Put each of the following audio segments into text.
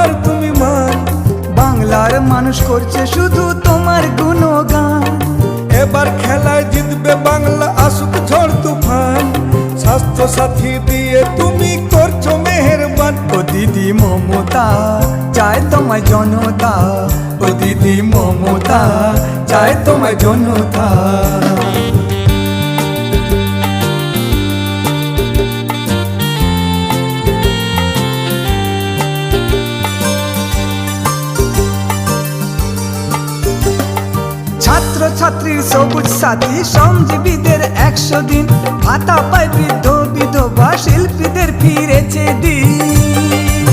আর তুমি মান। বাংলার মানুষ করছে শুধু তোমার গুণগান। এবার খেলায় জিতবে বাংলা, আসুক ঝড় তুফান। স্বাস্থ্য সাথী দিয়ে তুমি করছ মেহেরবান। ও দিদি মমতা, চায় তোমায় জনতা। ও দিদি মমতা, চায় তোমায় জনতা। ছাত্র ছাত্রীর সবুজ সাথী, শ্রমজীবীদের একশো দিন। ভাতা পায় বৃদ্ধ, বিধবা, শিল্পীদের ফিরেছে দিন।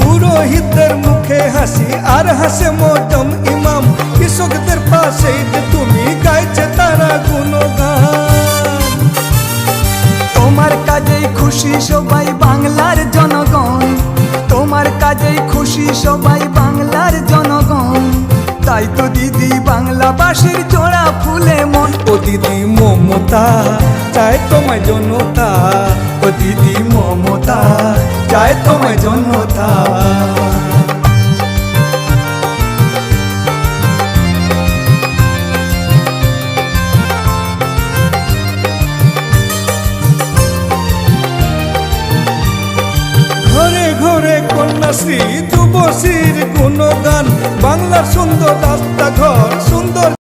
পুরোহিতদের মুখে হাসি, আর হাসে মোটম ইমাম। কৃষকদের পাশেই যে তুমি গাইছে তারা গুণগান। তোমার কাজেই খুশি সবাই বাংলার জনগণ। তোমার কাজেই খুশি সবাই তাই তো দিদি বাংলা বাংলাবাসীর জোড়া ফুলে মন। ও দিদি মমতা চায় তোমায় জনতা। ও দিদি মমতা। বাংলার সুন্দর রাস্তাঘর সুন্দর